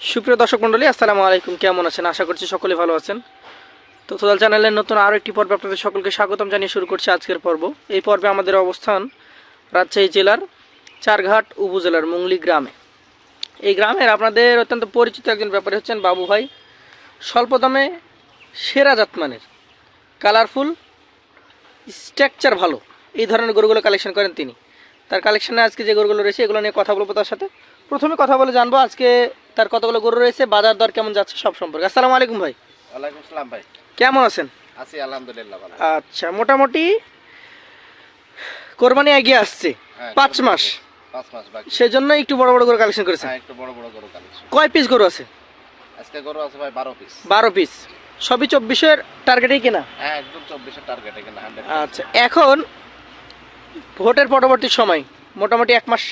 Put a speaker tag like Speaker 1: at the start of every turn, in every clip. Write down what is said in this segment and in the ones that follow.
Speaker 1: সুপ্রিয় দর্শক মণ্ডলী, আসসালামু আলাইকুম। কেমন আছেন? আশা করছি সকলে ভালো আছেন। তো তোদাল চ্যানেলের নতুন আরও একটি পর্বে আপনাদের সকলকে স্বাগতম জানিয়ে শুরু করছি আজকের পর্ব। এই পর্বে আমাদের অবস্থান রাজশাহী জেলার চারঘাট উপজেলার মুংলি গ্রামে। এই গ্রামের আপনাদের অত্যন্ত পরিচিত একজন ব্যাপারী হচ্ছেন বাবু ভাই স্বল্প দামে সেরা জাতমানের, কালারফুল, স্ট্রাকচার ভালো, এই ধরনের গরুগুলো কালেকশন করেন তিনি। তার কালেকশনে আজকে যে গরুগুলো রয়েছে, এগুলো নিয়ে কথা বলব তার সাথে। প্রথমে কথা বলে জানব আজকে তার কতগুলো গরু রয়েছে? বাজার দর কেমন যাচ্ছে সব সম্পর্কে? আসসালামু আলাইকুম ভাই।
Speaker 2: ওয়ালাইকুম সালাম ভাই।
Speaker 1: কেমন আছেন?
Speaker 2: আছি আলহামদুলিল্লাহ ভালো।
Speaker 1: আচ্ছা মোটামুটি কোরবানি এগিয়ে আসছে
Speaker 2: হ্যাঁ,
Speaker 1: পাঁচ মাস।
Speaker 2: পাঁচ মাস বাকি।
Speaker 1: সেই জন্য একটু বড় বড় করে কালেকশন করেছেন?
Speaker 2: হ্যাঁ একটু বড় বড় গরু কালেকশন
Speaker 1: কয় পিস গরু আছে?
Speaker 2: আজকে গরু আছে ভাই বারো পিস
Speaker 1: বারো পিস সবই চব্বিশের টার্গেটেই কেনা?
Speaker 2: হ্যাঁ একদম টার্গেট
Speaker 1: আচ্ছা এখন ভোটের পরবর্তী সময় মোটামুটি এক মাস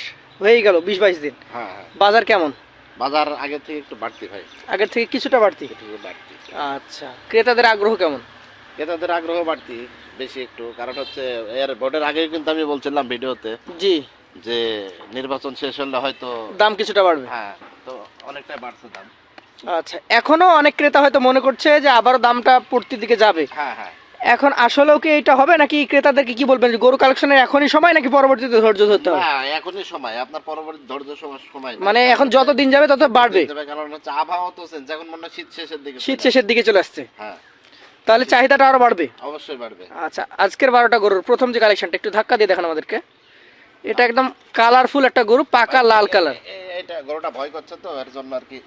Speaker 1: হয়েই গেল বিশ বাইশ দিন।
Speaker 2: হ্যাঁ হ্যাঁ।
Speaker 1: বাজার কেমন?
Speaker 2: বাজার আগে থেকে একটু বাড়তি ভাই।
Speaker 1: আগের থেকে কিছুটা বাড়তি?
Speaker 2: একটু বাড়তি।
Speaker 1: আচ্ছা ক্রেতাদের আগ্রহ কেমন?
Speaker 2: ক্রেতাদের আগ্রহ বাড়তি বেশি একটু। কারণ হচ্ছে এর ভোটের আগে কিন্তু আমি বলছিলাম ভিডিওতে
Speaker 1: জি।
Speaker 2: যে নির্বাচন শেষ হলে হয়তো
Speaker 1: দাম কিছুটা বাড়বে।
Speaker 2: হ্যাঁ তো অনেকটাই বাড়ছে দাম।
Speaker 1: আচ্ছা এখনও অনেক ক্রেতা হয়তো মনে করছে যে আবারও দামটা পড়তির দিকে যাবে।
Speaker 2: হ্যাঁ হ্যাঁ।
Speaker 1: এখন আসলেও কি এটা হবে নাকি ক্রেতাদেরকে কি বলবেন গরু কালেকশনের এখনই সময় নাকি পরবর্তীতে ধৈর্য ধরতে হবে?
Speaker 2: এখনই সময়। আপনার পরবর্তী ধৈর্য সময় সময়
Speaker 1: মানে এখন যত দিন যাবে তত বাড়বে।
Speaker 2: কারণ হচ্ছে আবহাওয়া তো চেঞ্জ এখন মনে শীত শেষের দিকে
Speaker 1: শীত শেষের দিকে চলে আসছে।
Speaker 2: হ্যাঁ।
Speaker 1: তাহলে চাহিদাটা আরও বাড়বে?
Speaker 2: অবশ্যই বাড়বে।
Speaker 1: আচ্ছা আজকের বারোটা গরুর প্রথম যে কালেকশনটা একটু ধাক্কা দিয়ে দেখান আমাদেরকে। এটা একদম কালারফুল একটা গরু পাকা লাল কালার
Speaker 2: এটা গরুটা ভয় করছে তো এর জন্য আর কি।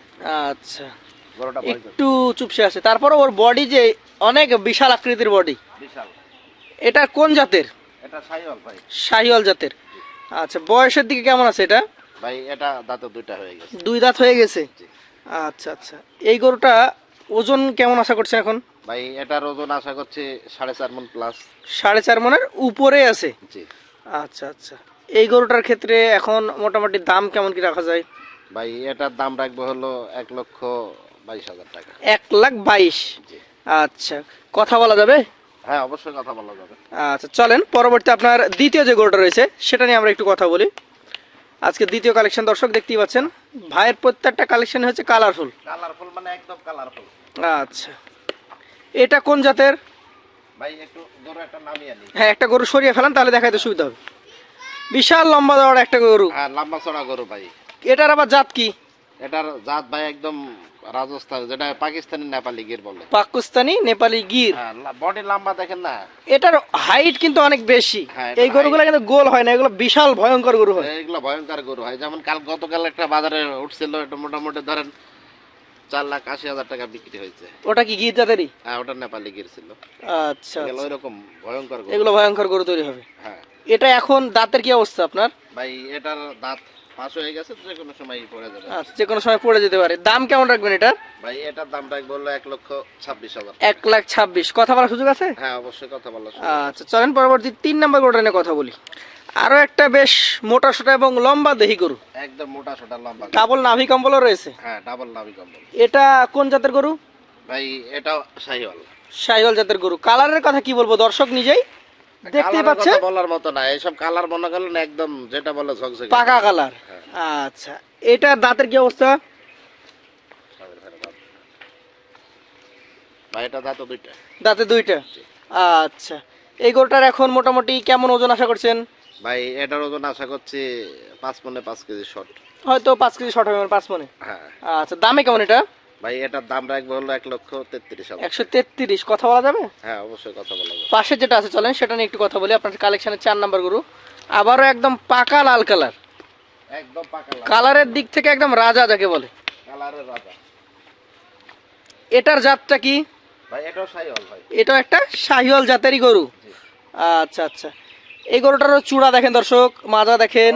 Speaker 1: আচ্ছা। একটু চুপসে আছে। তারপরে ওর বডি যে অনেক বিশাল আকৃতির বডি এটা কোন জাতের?
Speaker 2: এটা
Speaker 1: শাহিওয়াল জাতের। আচ্ছা বয়সের দিকে কেমন আছে এটা?
Speaker 2: ভাই এটা দাঁতে দুইটা হয়ে গেছে।
Speaker 1: দুই দাঁত হয়ে গেছে? আচ্ছা আচ্ছা। এই গরুটা ওজন কেমন আশা করছেন এখন?
Speaker 2: ভাই এটার ওজন আশা করছি সাড়ে চার মন প্লাস
Speaker 1: সাড়ে চার মনের উপরে আছে?
Speaker 2: জি।
Speaker 1: আচ্ছা আচ্ছা। এই গরুটার ক্ষেত্রে এখন মোটামুটি দাম কেমন কি রাখা যায়?
Speaker 2: ভাই এটার দাম রাখব হলো এক লক্ষ টাকা।
Speaker 1: এক লাখ বাইশ। আচ্ছা কথা বলা যাবে?
Speaker 2: হ্যাঁ অবশ্যই কথা বলা যাবে।
Speaker 1: আচ্ছা চলেন পরবর্তী আপনার দ্বিতীয় যে গরুটা রয়েছে সেটা নিয়ে আমরা একটু কথা বলি। আজকে দ্বিতীয় কালেকশন দর্শক দেখতেই পাচ্ছেন ভাইয়ের প্রত্যেকটা কালেকশন হচ্ছে কালারফুল
Speaker 2: কালারফুল মানে একদম কালারফুল
Speaker 1: আচ্ছা এটা কোন জাতের?
Speaker 2: ভাই একটু গরু একটা নামিয়ে আনি
Speaker 1: হ্যাঁ একটা গরু সরিয়ে ফেলান তাহলে দেখাইতে সুবিধা হবে। বিশাল লম্বা দেওয়ার একটা গরু।
Speaker 2: হ্যাঁ লম্বা চড়া গরু ভাই।
Speaker 1: এটার আবার জাত কি?
Speaker 2: এটার জাত ভাই একদম রাজস্থান যেটা পাকিস্তানি নেপালি গির বলে।
Speaker 1: পাকিস্তানি নেপালি গির?
Speaker 2: হ্যাঁ বডি লম্বা দেখেন না।
Speaker 1: এটার হাইট কিন্তু অনেক বেশি।
Speaker 2: হ্যাঁ,
Speaker 1: এই গরুগুলো কিন্তু গোল হয় না এগুলো বিশাল ভয়ঙ্কর গরু হয়।
Speaker 2: এগুলো ভয়ঙ্কর গরু হয়। যেমন কাল গতকাল একটা বাজারে উঠছিল এটা মোটামুটি ধরেন চার লাখ আশি হাজার টাকা বিক্রি হয়েছে।
Speaker 1: ওটা কি গির জাতেরই?
Speaker 2: হ্যাঁ ওটা নেপালি গির ছিল।
Speaker 1: আচ্ছা
Speaker 2: এগুলো ওইরকম ভয়ঙ্কর
Speaker 1: এগুলো ভয়ঙ্কর গরু তৈরি হবে।
Speaker 2: হ্যাঁ।
Speaker 1: এটা এখন দাঁতের কি অবস্থা আপনার?
Speaker 2: ভাই এটার দাঁত পাঁচ হয়ে গেছে যে কোনো সময় পড়ে যাবে।
Speaker 1: আচ্ছা যে কোনো সময় পড়ে যেতে পারে। দাম কেমন রাখবেন এটার?
Speaker 2: ভাই এটার দাম রাখব হলো এক লক্ষ ছাব্বিশ হাজার।
Speaker 1: এক লাখ ছাব্বিশ। কথা বলার সুযোগ আছে?
Speaker 2: হ্যাঁ অবশ্যই কথা
Speaker 1: আচ্ছা চলেন পরবর্তী তিন নম্বর নিয়ে কথা বলি। আরও একটা বেশ মোটা সোটা এবং লম্বা দেহি গরু।
Speaker 2: একদম মোটা সোটা লম্বা
Speaker 1: ডাবল নাভি কম্বলও রয়েছে?
Speaker 2: হ্যাঁ ডাবল নাবি কম্বল।
Speaker 1: এটা কোন জাতের গরু?
Speaker 2: ভাই এটাও শাহিওয়াল।
Speaker 1: শাহিওয়াল জাতের গরু। কালারের কথা কি বলব? দর্শক নিজেই দেখতেই
Speaker 2: কালারের
Speaker 1: পাচ্ছে
Speaker 2: কথা বলার মতো না এইসব কালার মনে একদম যেটা বলে ঝকঝকে
Speaker 1: পাকা কালার আচ্ছা এটার দাঁতের কি অবস্থা?
Speaker 2: এটা দাঁত দুইটা।
Speaker 1: দাঁতে দুইটা? আচ্ছা এই গরুটার এখন মোটামুটি কেমন ওজন আশা করছেন?
Speaker 2: ভাই এটার ওজন আশা করছি পাঁচ মনে পাঁচ কেজি শর্ট
Speaker 1: হয়তো পাঁচ কেজি শর্ট হবে পাঁচ মনে।
Speaker 2: হ্যাঁ।
Speaker 1: আচ্ছা দামে কেমন এটা?
Speaker 2: ভাই এটার দাম রাখব হলো এক লক্ষ তেত্রিশ
Speaker 1: একশো তেত্রিশ। কথা বলা যাবে?
Speaker 2: হ্যাঁ অবশ্যই কথা বলা যাবে।
Speaker 1: পাশে যেটা আছে চলেন সেটা নিয়ে একটু কথা বলি। আপনার কালেকশনের চার নাম্বার গরু। আবারও একদম পাকা লাল কালার
Speaker 2: একদম পাকা
Speaker 1: কালারের দিক থেকে একদম রাজা যাকে বলে।
Speaker 2: কালারের রাজা।
Speaker 1: এটার জাতটা কি?
Speaker 2: ভাই এটাও শাহিওয়াল ভাই।
Speaker 1: এটাও একটা শাহিওয়াল জাতেরই গরু। আচ্ছা আচ্ছা। এই গরুটারও চূড়া দেখেন দর্শক। মাজা দেখেন।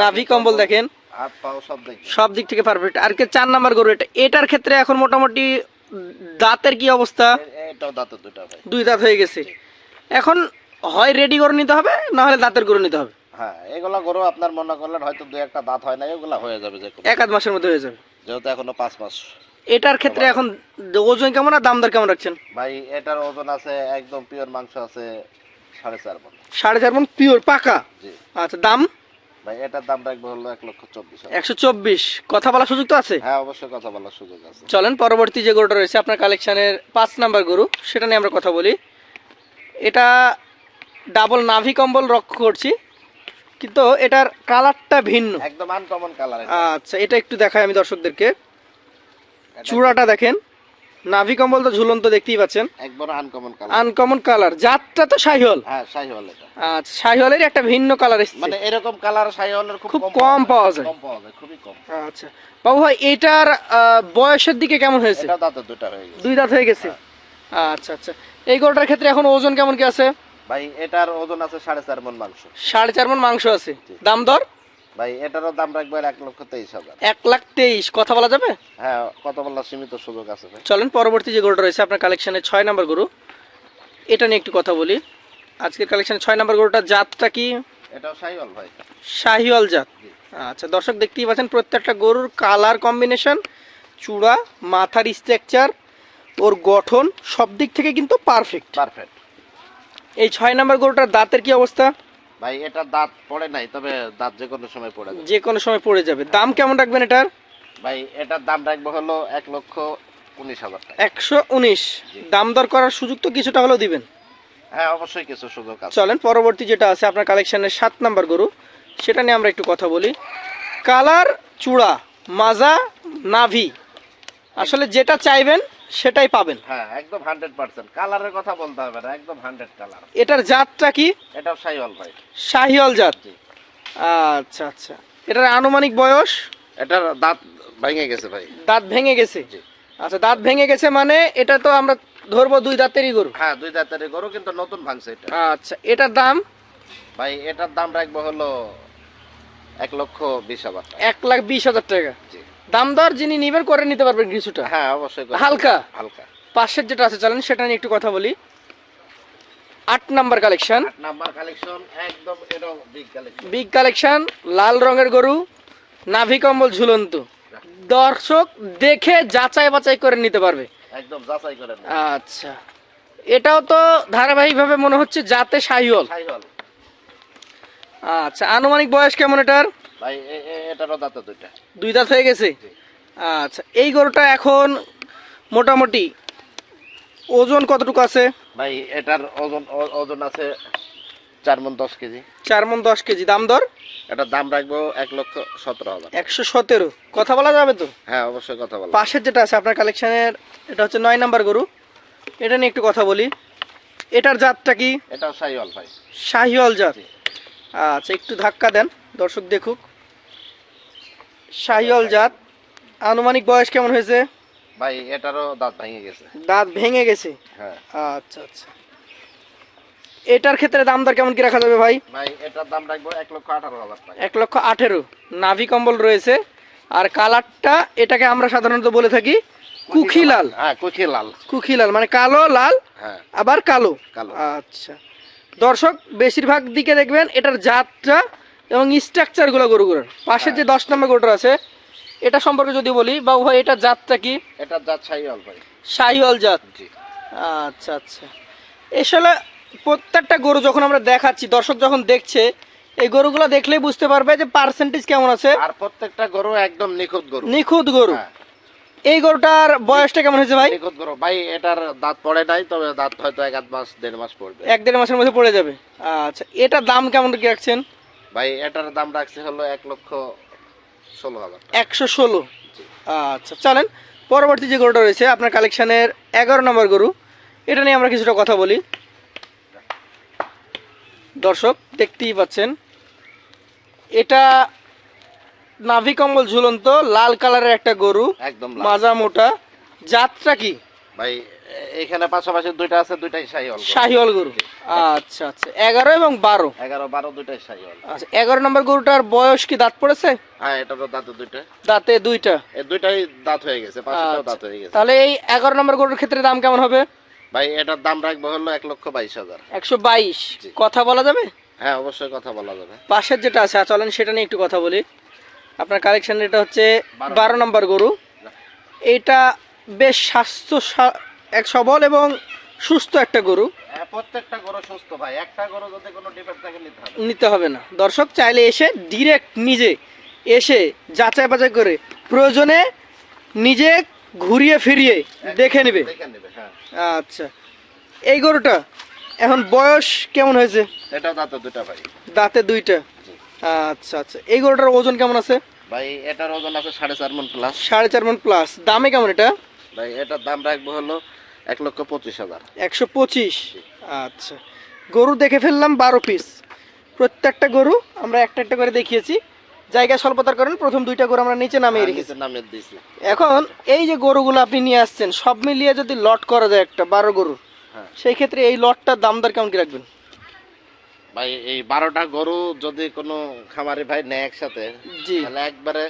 Speaker 1: নাভি কম্বল। দেখেন।
Speaker 2: সব
Speaker 1: দিক থেকে। পারফেক্ট আর কে চার নাম্বার গরু এটা এটার ক্ষেত্রে এখন মোটামুটি দাঁতের কি অবস্থা? দুই দাঁত হয়ে গেছে। এখন হয় রেডি গরু নিতে হবে না হলে দাঁতের গরু নিতে হবে?
Speaker 2: হ্যাঁ এগুলা গরু আপনার মনে করলেন হয়তো দু একটা দাঁত হয় না এগুলা হয়ে যাবে যে
Speaker 1: এক আধ মাসের মধ্যে হয়ে যাবে।
Speaker 2: যেহেতু এখনও পাঁচ মাস।
Speaker 1: এটার ক্ষেত্রে এখন ওজন কেমন আর দাম দর কেমন রাখছেন?
Speaker 2: ভাই এটার ওজন আছে একদম পিওর মাংস আছে সাড়ে চার মন।
Speaker 1: সাড়ে চার মন পিওর পাকা? আচ্ছা দাম?
Speaker 2: ভাই এটার দাম রাখব হলো এক লক্ষ চব্বিশ
Speaker 1: একশো চব্বিশ। কথা বলার সুযোগ তো আছে?
Speaker 2: হ্যাঁ অবশ্যই কথা বলার সুযোগ আছে।
Speaker 1: চলেন পরবর্তী যে গরুটা রয়েছে আপনার কালেকশনের পাঁচ নাম্বার গরু সেটা নিয়ে আমরা কথা বলি। এটা ডাবল নাভি কম্বল রক্ষ করছি কিন্তু এটার কালারটা ভিন্ন।
Speaker 2: একদম আনকমন কালার
Speaker 1: আচ্ছা এটা একটু দেখাই আমি দর্শকদেরকে। চূড়াটা দেখেন। নাভি কম্বল তো ঝুলন্ত দেখতেই পাচ্ছেন।
Speaker 2: একবার আনকমন কালার
Speaker 1: আনকমন কালার জাতটা তো শাহিওল।
Speaker 2: হ্যাঁ শাহিওয়াল এটা।
Speaker 1: আচ্ছা শাহিওয়ালের একটা ভিন্ন কালার এসছে।
Speaker 2: মানে এরকম কালার শাহিওয়ালের খুব
Speaker 1: কম পাওয়া যায়।
Speaker 2: কম পাওয়া যায় খুবই কম।
Speaker 1: আচ্ছা। বাবু ভাই এটার বয়সের দিকে কেমন হয়েছে?
Speaker 2: এটা দাঁতে দুটা হয়ে গেছে।
Speaker 1: দুই দাঁত হয়ে গেছে? আচ্ছা আচ্ছা। এই গরুটার ক্ষেত্রে এখন ওজন কেমন কি আছে?
Speaker 2: ভাই এটার ওজন আছে সাড়ে চার মন মাংস।
Speaker 1: সাড়ে চার মন মাংস আছে। দাম দর?
Speaker 2: ভাই এটারও দাম রাখব এক লক্ষ তেইশ হাজার।
Speaker 1: এক লাখ তেইশ কথা বলা যাবে?
Speaker 2: হ্যাঁ কত বলার সীমিত সুযোগ আছে ভাই।
Speaker 1: চলেন পরবর্তী যে গরুটা রয়েছে আপনার কালেকশনে ছয় নাম্বার গরু। এটা নিয়ে একটু কথা বলি। আজকের কালেকশনে ছয় নাম্বার গরুটার জাতটা কি?
Speaker 2: এটাও শাহিওয়াল ভাই।
Speaker 1: শাহিওয়াল জাত। আচ্ছা দর্শক দেখতেই পাচ্ছেন প্রত্যেকটা গরুর কালার কম্বিনেশন চূড়া মাথার স্ট্রাকচার ওর গঠন সব দিক থেকে কিন্তু পারফেক্ট
Speaker 2: পারফেক্ট
Speaker 1: এই ছয় নাম্বার গরুটার দাঁতের কি অবস্থা?
Speaker 2: ভাই এটা দাঁত পড়ে নাই তবে দাঁত যে কোনো সময় পড়ে যাবে।
Speaker 1: যে কোনো সময় পড়ে যাবে। দাম কেমন রাখবেন এটার?
Speaker 2: ভাই এটার দাম রাখব হলো এক লক্ষ উনিশ হাজার টাকা।
Speaker 1: একশো উনিশ। দাম দর করার সুযোগ তো কিছুটা হলেও দিবেন।
Speaker 2: হ্যাঁ অবশ্যই কিছু সুযোগ আছে।
Speaker 1: চলেন পরবর্তী যেটা আছে আপনার কালেকশনের সাত নাম্বার গরু। সেটা নিয়ে আমরা একটু কথা বলি। কালার চূড়া মাজা নাভি। আসলে যেটা চাইবেন সেটাই পাবেন।
Speaker 2: হ্যাঁ একদম হান্ড্রেড পার্সেন্ট কালারের কথা বলতে হবে না একদম হান্ড্রেড কালার
Speaker 1: এটার জাতটা কি?
Speaker 2: এটাও শাহিওয়াল ভাই।
Speaker 1: শাহিওয়াল জাত। আচ্ছা আচ্ছা। এটার আনুমানিক বয়স?
Speaker 2: এটার দাঁত ভেঙে গেছে ভাই।
Speaker 1: দাঁত ভেঙে গেছে? আচ্ছা দাঁত ভেঙে গেছে মানে এটা তো আমরা ধরবো দুই দাঁতেরই গরু?
Speaker 2: হ্যাঁ দুই দাঁতের গরু কিন্তু নতুন ভাঙছে এটা।
Speaker 1: আচ্ছা এটার দাম?
Speaker 2: ভাই এটার দাম রাখব হলো এক লক্ষ বিশ হাজার
Speaker 1: এক লাখ বিশ হাজার টাকা।
Speaker 2: জি।
Speaker 1: দাম দর যিনি নিবেন করে নিতে পারবেন কিছুটা।
Speaker 2: হ্যাঁ অবশ্যই
Speaker 1: হালকা?
Speaker 2: হালকা।
Speaker 1: পাশের যেটা আছে চলেন সেটা নিয়ে একটু কথা বলি। আট নাম্বার কালেকশন।
Speaker 2: আট নাম্বার কালেকশন একদম এটাও বিগ কালেকশন।
Speaker 1: বিগ কালেকশন লাল রঙের গরু নাভি কম্বল ঝুলন্ত। দর্শক দেখে যাচাই বাছাই করে নিতে পারবে।
Speaker 2: একদম যাচাই করেন
Speaker 1: আচ্ছা। এটাও তো ধারাবাহিকভাবে মনে হচ্ছে যাতে
Speaker 2: শাহিওয়াল
Speaker 1: আচ্ছা আনুমানিক বয়স কেমন এটার?
Speaker 2: ভাই এটারও দাঁতে দুইটা।
Speaker 1: দুই দাঁত হয়ে গেছে? আচ্ছা এই গরুটা এখন মোটামুটি ওজন কতটুকু আছে?
Speaker 2: ভাই এটার ওজন ওজন আছে চার মন দশ কেজি।
Speaker 1: চার মন দশ কেজি। দাম দর?
Speaker 2: এটার দাম রাখব এক লক্ষ সতেরো হাজার।
Speaker 1: একশো সতেরো। কথা বলা যাবে তো?
Speaker 2: হ্যাঁ অবশ্যই কথা বলো
Speaker 1: পাশের যেটা আছে আপনার কালেকশনের এটা হচ্ছে নয় নাম্বার গরু। এটা নিয়ে একটু কথা বলি। এটার জাতটা কি?
Speaker 2: এটাও শাহিওয়াল ভাই।
Speaker 1: শাহিওয়াল জাত। আচ্ছা একটু ধাক্কা দেন দর্শক দেখুক। শাহিওয়াল জাত। আনুমানিক বয়স কেমন হয়েছে?
Speaker 2: ভাই এটারও দাঁত ভেঙে গেছে।
Speaker 1: দাঁত ভেঙে গেছে?
Speaker 2: হ্যাঁ।
Speaker 1: আচ্ছা আচ্ছা। এটার ক্ষেত্রে দাম দর কেমন কি রাখা যাবে ভাই?
Speaker 2: ভাই এটার দাম রাখব এক লক্ষ আঠারো হাজার টাকা।
Speaker 1: এক লক্ষ আঠেরো। নাভি কম্বল রয়েছে। আর কালারটা এটাকে আমরা সাধারণত বলে থাকি কুখি লাল
Speaker 2: হ্যাঁ কুচি লাল
Speaker 1: কুখি লাল মানে কালো লাল
Speaker 2: হ্যাঁ।
Speaker 1: আবার কালো।
Speaker 2: কালো।
Speaker 1: আচ্ছা। দর্শক বেশিরভাগ দিকে দেখবেন এটার জাতটা এবং স্ট্রাকচারগুলো গরুগুলোর পাশের যে দশ নম্বর গরুটা আছে এটা সম্পর্কে যদি বলি বা ভাই এটার জাতটা কি?
Speaker 2: এটার জাত শাহিওয়াল ভাই।
Speaker 1: শাহিওয়াল জাত।
Speaker 2: জি।
Speaker 1: আচ্ছা আচ্ছা। আসলে প্রত্যেকটা গরু যখন আমরা দেখাচ্ছি দর্শক যখন দেখছে এই গরুগুলো দেখলেই বুঝতে পারবে যে পার্সেন্টেজ কেমন আছে।
Speaker 2: আর প্রত্যেকটা গরু একদম নিখুঁত গরু।
Speaker 1: নিখুঁত গরু।
Speaker 2: হ্যাঁ।
Speaker 1: এই গরুটার বয়সটা কেমন হয়েছে ভাই?
Speaker 2: নিখুঁত গরু। ভাই এটার দাঁত পড়ে নাই তবে দাঁত হয়তো এক আধ মাস দেড় মাস পড়বে।
Speaker 1: এক দেড় মাসের মধ্যে পড়ে যাবে। আচ্ছা এটার দাম কেমন কি রাখছেন?
Speaker 2: ভাই এটার দাম রাখছে হলো এক লক্ষ ষোলো হাজার
Speaker 1: একশো ষোলো? আচ্ছা চলেন। পরবর্তী যে গরুটা রয়েছে আপনার কালেকশনের এগারো নম্বর গরু। এটা নিয়ে আমরা কিছুটা কথা বলি। দর্শক দেখতেই পাচ্ছেন। এটা নাভি কম্বল ঝুলন্ত লাল কালারের একটা গরু।
Speaker 2: একদম
Speaker 1: মাজা মোটা। জাতটা কি?
Speaker 2: ভাই এখানে পাশাপাশি দুইটা আছে দুইটাই শাহিওয়াল।
Speaker 1: শাহিওয়াল গরু। আচ্ছা আচ্ছা। এগারো এবং বারো?
Speaker 2: এগারো বারো দুইটাই শাহিওয়াল।
Speaker 1: আচ্ছা এগারো নম্বর গরুটার বয়স কি? দাঁত পড়েছে?
Speaker 2: হ্যাঁ এটারও দাঁতে দুইটা।
Speaker 1: দাঁতে দুইটা।
Speaker 2: দুইটাই দাঁত হয়ে গেছে পাশেটাও
Speaker 1: আচ্ছা।
Speaker 2: দাঁত হয়ে গেছে।
Speaker 1: তাহলে এই এগারো নম্বর গরুর ক্ষেত্রে দাম কেমন হবে?
Speaker 2: ভাই এটার দাম রাখব হলো এক লক্ষ বাইশ হাজার।
Speaker 1: একশো বাইশ। কথা বলা যাবে?
Speaker 2: হ্যাঁ অবশ্যই কথা বলা যাবে।
Speaker 1: পাশের যেটা আছে চলেন সেটা নিয়ে একটু কথা বলি। আপনার কালেকশন এটা হচ্ছে
Speaker 2: বারো।
Speaker 1: বারো নম্বর গরু। এইটা বেশ স্বাস্থ্য এক সবল এবং সুস্থ একটা গরু।
Speaker 2: হ্যাঁ, প্রত্যেকটা গরু সুস্থ ভাই। একটা গরু যদি কোনো ডিফেক্ট থাকে নিতে হবে।
Speaker 1: নিতে হবে না। দর্শক চাইলে এসে ডিরেক্ট নিজে এসে যাচাই বাছাই করে প্রয়োজনে নিজে ঘুরিয়ে ফিরিয়ে দেখে নেবে।
Speaker 2: হ্যাঁ।
Speaker 1: আচ্ছা। এই গরুটা এখন বয়স কেমন হয়েছে?
Speaker 2: এটাও দাঁত দুটা ভাই।
Speaker 1: দাঁতে দুইটা? আচ্ছা আচ্ছা। এই গরুটার ওজন কেমন আছে?
Speaker 2: ভাই এটার ওজন আছে সাড়ে চার মন প্লাস
Speaker 1: সাড়ে চার মন প্লাস দামে কেমন এটা?
Speaker 2: ভাই এটার দাম রাখব হলো এক লক্ষ পঁচিশ হাজার।
Speaker 1: একশো পঁচিশ? আচ্ছা। গরু দেখে ফেললাম বারো পিস প্রত্যেকটা গরু আমরা একটা একটা করে দেখিয়েছি। জায়গা স্বল্পতার কারণে প্রথম দুইটা গরু আমরা নিচে নামিয়ে রেখেছি।
Speaker 2: নামিয়ে দিয়েছি।
Speaker 1: এখন এই যে গরুগুলো আপনি নিয়ে আসছেন সব মিলিয়ে যদি লট করা যায় একটা বারো গরু
Speaker 2: হ্যাঁ।
Speaker 1: সেই ক্ষেত্রে এই লটটার দাম দর কেমন কি রাখবেন?
Speaker 2: ভাই এই বারোটা গরু যদি কোনো খামারি ভাই নেয় একসাথে
Speaker 1: জি।
Speaker 2: তাহলে একবারে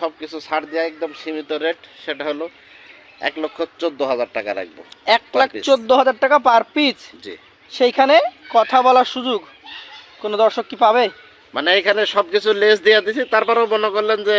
Speaker 2: সবকিছু ছাড় দিয়ে একদম সীমিত রেট সেটা হলো এক লক্ষ চোদ্দ হাজার টাকা রাখব।
Speaker 1: এক লাখ। চোদ্দ হাজার টাকা পার পিস
Speaker 2: জি।
Speaker 1: সেইখানে কথা বলার সুযোগ কোনো দর্শক কি পাবে?
Speaker 2: মানে এখানে সবকিছু লেস দিয়ে দিছি তারপরেও মনে করলেন যে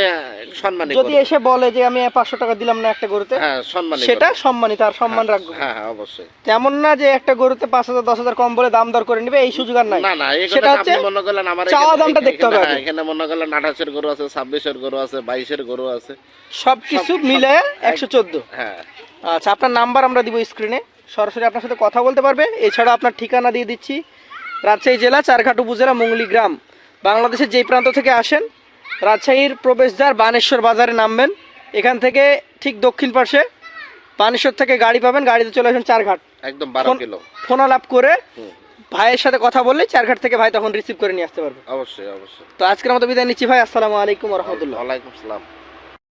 Speaker 2: সম্মানী
Speaker 1: যদি এসে বলে যে আমি পাঁচশো টাকা দিলাম না একটা গরুতে
Speaker 2: হ্যাঁ সম্মানী
Speaker 1: সেটা সম্মানিত আর সম্মান
Speaker 2: হ্যাঁ,
Speaker 1: রাখব।
Speaker 2: হ্যাঁ হ্যাঁ অবশ্যই।
Speaker 1: তেমন না যে একটা গরুতে পাঁচ হাজার দশ হাজার কম বলে দাম দর করে নিবে এই সুযোগ আর নাই।
Speaker 2: না না
Speaker 1: সেটা হচ্ছে
Speaker 2: মনে করলেন আমার
Speaker 1: চাওয়া দামটা দেখতে হবে
Speaker 2: এখানে-। হ্যাঁ, এখানে মনে করলেন আঠাশের গরু আছে ছাব্বিশের গরু আছে বাইশের গরু আছে।
Speaker 1: সবকিছু
Speaker 2: সব-
Speaker 1: মিলে একশো চোদ্দ।
Speaker 2: হ্যাঁ।
Speaker 1: আচ্ছা আপনার নাম্বার আমরা দিব স্ক্রিনে। সরাসরি আপনার সাথে কথা বলতে পারবে। এছাড়া আপনার ঠিকানা দিয়ে দিচ্ছি। রাজশাহী জেলা চারঘাট উপজেলা মুঙ্গলি গ্রাম। বাংলাদেশের যেই প্রান্ত থেকে আসেন রাজশাহীর প্রবেশদ্বার বানেশ্বর বাজারে নামবেন। এখান থেকে ঠিক দক্ষিণ পাশে বানেশ্বর থেকে গাড়ি পাবেন গাড়িতে চলে আসবেন চারঘাট।
Speaker 2: একদম বারো কিলো।
Speaker 1: ফোন আলাপ করে ভাইয়ের সাথে কথা বললে চারঘাট থেকে ভাই তখন রিসিভ করে নিয়ে আসতে পারবে।
Speaker 2: অবশ্যই অবশ্যই।
Speaker 1: তো আজকের মতো বিদায় নিচ্ছি ভাই আসসালামু আলাইকুম রহমতুল্লাহ।
Speaker 2: ওয়ালাইকুম আসসালাম।